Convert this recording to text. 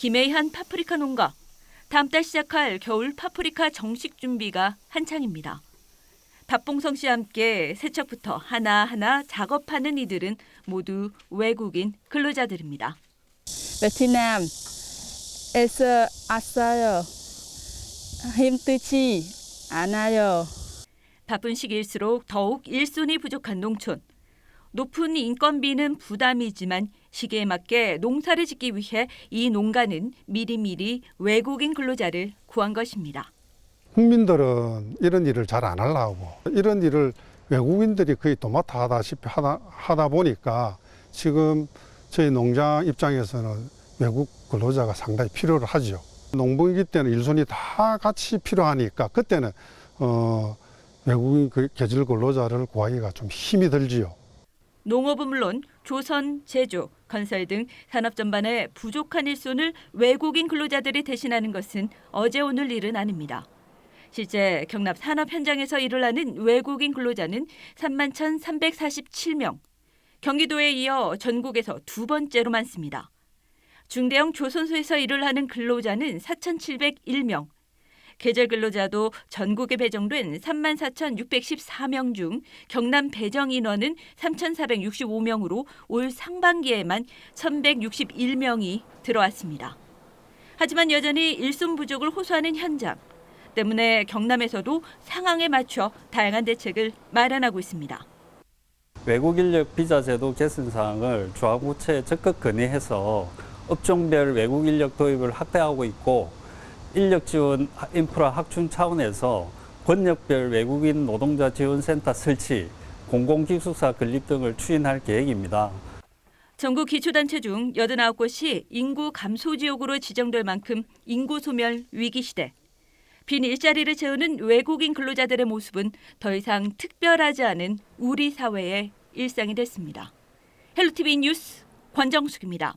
김해한 파프리카 농가. 다음 달 시작할 겨울 파프리카 정식 준비가 한창입니다. 박봉성 씨와 함께 세척부터 하나하나 작업하는 이들은 모두 외국인 근로자들입니다. 베트남에서 왔어요. 힘들지 않아요. 바쁜 시기일수록 더욱 일손이 부족한 농촌. 높은 인건비는 부담이지만 시기에 맞게 농사를 짓기 위해 이 농가는 미리미리 외국인 근로자를 구한 것입니다. 국민들은 이런 일을 잘 안 하려고 이런 일을 외국인들이 거의 도맡아 하다시피 하다, 하다 보니까 지금 저희 농장 입장에서는 외국 근로자가 상당히 필요를 하죠. 농부이기 때는 일손이 다 같이 필요하니까 그때는 어, 외국인 그 계절 근로자를 구하기가 좀 힘이 들지요. 농업은 물론 조선, 제조, 건설 등 산업 전반에 부족한 일손을 외국인 근로자들이 대신하는 것은 어제 오늘 일은 아닙니다. 실제 경납 산업 현장에서 일을 하는 외국인 근로자는 3만 1,347명. 경기도에 이어 전국에서 두 번째로 많습니다. 중대형 조선소에서 일을 하는 근로자는 4,701명. 계절 근로자도 전국에 배정된 3만 4,614명 중 경남 배정 인원은 3,465명으로 올 상반기에만 1,161명이 들어왔습니다. 하지만 여전히 일손 부족을 호소하는 현장 때문에 경남에서도 상황에 맞춰 다양한 대책을 마련하고 있습니다. 외국 인력 비자 제도 개선 사항을 조합구체에 적극 건의해서 업종별 외국 인력 도입을 확대하고 있고 인력 지원 인프라 확충 차원에서 권역별 외국인 노동자 지원센터 설치, 공공기숙사 건립 등을 추진할 계획입니다. 전국 기초단체 중 89곳이 인구 감소 지역으로 지정될 만큼 인구 소멸 위기 시대. 빈 일자리를 채우는 외국인 근로자들의 모습은 더 이상 특별하지 않은 우리 사회의 일상이 됐습니다. 헬로티비 뉴스 권정숙입니다.